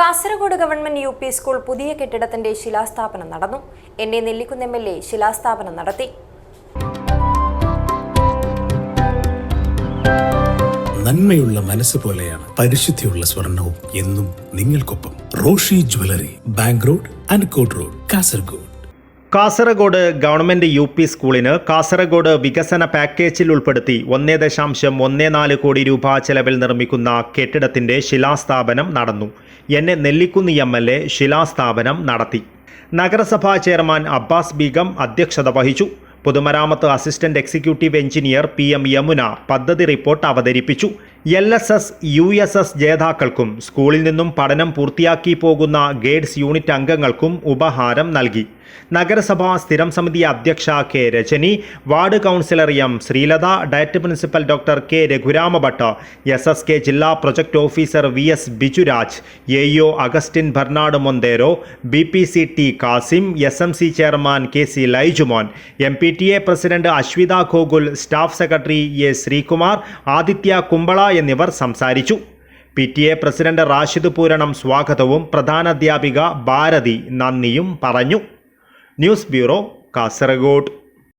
Kasaragod government U P school പുതിയ കെട്ടിടത്തിന്റെ ശിലാസ്ഥാപനം നടന്നു. N A Nellikunnu M L A ശിലാസ്ഥാപനം നടത്തി. നന്മയുള്ള മനസ്സ് പോലെയാണ് പരിശുദ്ധിയുള്ള സ്വർണവും എന്നും നിങ്ങൾക്കൊപ്പം Roshi jewellery bank road Ankot road Kasaragod. Kasaragod government U P സ്കൂളിന് കാസർഗോഡ് വികസന പാക്കേജിൽ ഉൾപ്പെടുത്തി ഒന്നേ ദശാംശം ഒന്നേ നാല് കോടി രൂപ ചെലവിൽ നിർമ്മിക്കുന്ന കെട്ടിടത്തിന്റെ ശിലാസ്ഥാപനം നടന്നു. N. A. Nellikkunnu M. L. A. ശിലാസ്ഥാപനം നടത്തി. നഗരസഭാ ചെയർമാൻ അബ്ബാസ് ബീഗം അധ്യക്ഷത വഹിച്ചു. പൊതുമരാമത്ത് assistant executive engineer P. M. Yamuna പദ്ധതി റിപ്പോർട്ട് അവതരിപ്പിച്ചു. L. S. S. U. S. S. ജേതാക്കൾക്കും സ്കൂളിൽ നിന്നും പഠനം പൂർത്തിയാക്കി പോകുന്ന ഗേഡ്സ് യൂണിറ്റ് അംഗങ്ങൾക്കും ഉപഹാരം നൽകി. നഗരസഭാ സ്ഥിരം സമിതി അധ്യക്ഷ K Rajani ward councillor M Sreelatha DIET principal doctor K Raghurama Bhat S S K ജില്ലാ project officer V S Bijuraj A O Augustine Bernard Monteiro B P C T Kasim S M C chairman K C Laijumon M P T A president Ashwitha Gokul staff secretary A Sreekumar Aditya Kumbala എന്നിവർ സംസാരിച്ചു. P T A president Rashid Pooranam സ്വാഗതവും പ്രധാനാധ്യാപിക ഭാരതി നന്ദിയും പറഞ്ഞു. News bureau Kasaragod